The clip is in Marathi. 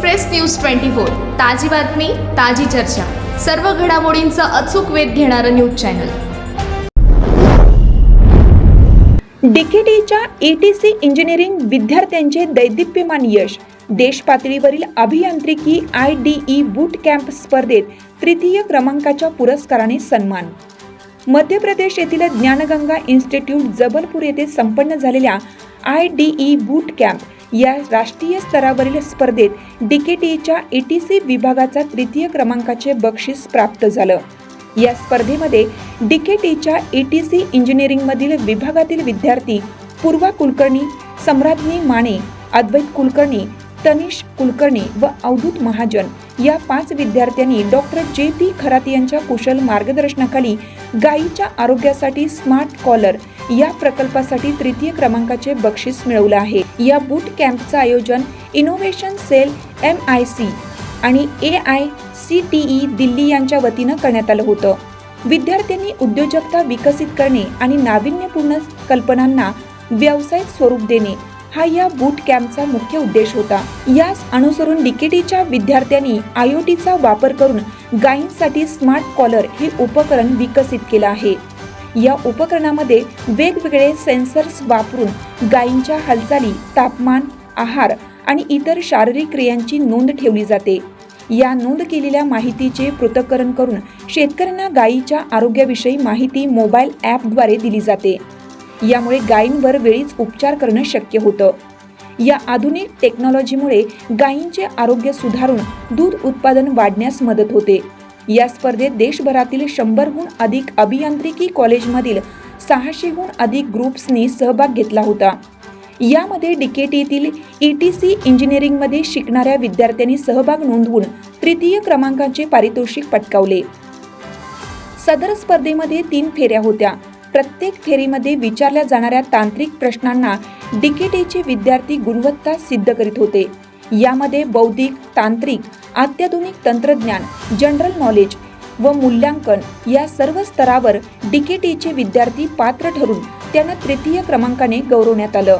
Express news twenty four. ताजी बातमी ताजी चर्चा. सर्व घडामोडींचा अचूक वेध घेणारं न्यूज चॅनल. डीकेटीच्या एटीसी इंजिनिअरिंग विद्यार्थ्यांचे दैदिप्यमान यश. देश पातळीवरील अभियांत्रिकी I D E boot camp स्पर्धेत तृतीय क्रमांकाच्या पुरस्काराने सन्मान. मध्य प्रदेश येथील ज्ञानगंगा इन्स्टिट्यूट जबलपूर येथे संपन्न झालेल्या I D E boot camp या राष्ट्रीय स्तरावरील स्पर्धेत डीकेटीच्या एटीसी विभागाचा तृतीय क्रमांकाचे बक्षीस प्राप्त झालं. या स्पर्धेमध्ये डीकेटीच्या ईटीसी इंजिनिअरिंगमधील विभागातील विद्यार्थी पूर्वा कुलकर्णी सम्राज्ञी माने अद्वैत कुलकर्णी तनिष कुलकर्णी व अवधूत महाजन या पाच विद्यार्थ्यांनी डॉक्टर जे पी खरात यांच्या कुशल मार्गदर्शनाखाली गायीच्या आरोग्यासाठी स्मार्ट कॉलर या प्रकल्पासाठी तृतीय क्रमांकाचे बक्षीस मिळवलं आहे. या बूट कॅम्पचं आयोजन innovation cell M I C आणि A I C T E Delhi यांच्या वतीनं करण्यात आलं होतं. विद्यार्थ्यांनी उद्योजकता विकसित करणे आणि नाविन्यपूर्ण कल्पनांना व्यावसायिक स्वरूप देणे हा या बूट कॅम्पचा मुख्य उद्देश होता. यास अनुसरून डीकेटीच्या विद्यार्थ्यांनी आयओटीचा वापर करून गायींसाठी स्मार्ट कॉलर हे उपकरण विकसित केलं आहे. या उपकरणामध्ये वेगवेगळे सेन्सर्स वापरून गायींच्या हालचाली तापमान आहार आणि इतर शारीरिक क्रियांची नोंद ठेवली जाते. या नोंद केलेल्या माहितीचे पृथक्करण करून शेतकऱ्यांना गायीच्या आरोग्याविषयी माहिती मोबाईल ॲपद्वारे दिली जाते. यामुळे गायींवर वेळीच उपचार करणं शक्य होतं. या आधुनिक टेक्नॉलॉजीमुळे गायींचे आरोग्य सुधारून दूध उत्पादन वाढण्यास मदत होते. या स्पर्धेत देशभरातील शंभरहून अधिक अभियांत्रिकी कॉलेजमधील सहाशेहून अधिक ग्रुप्सनी सहभाग घेतला होता. यामध्ये डीकेटीतील सी इंजिनिअरिंगमध्ये शिकणाऱ्या विद्यार्थ्यांनी सहभाग नोंदवून तृतीय क्रमांकाचे पारितोषिक पटकावले. सदर स्पर्धेमध्ये तीन फेऱ्या होत्या. प्रत्येक फेरीमध्ये विचारल्या जाणाऱ्या तांत्रिक प्रश्नांना डीकेटीचे विद्यार्थी गुणवत्ता सिद्ध करीत होते. यामध्ये बौद्धिक तांत्रिक अत्याधुनिक तंत्रज्ञान जनरल नॉलेज व मूल्यांकन या सर्व स्तरावर डीकेटीचे विद्यार्थी पात्र ठरून त्यांना तृतीय क्रमांकाने गौरवण्यात आलं.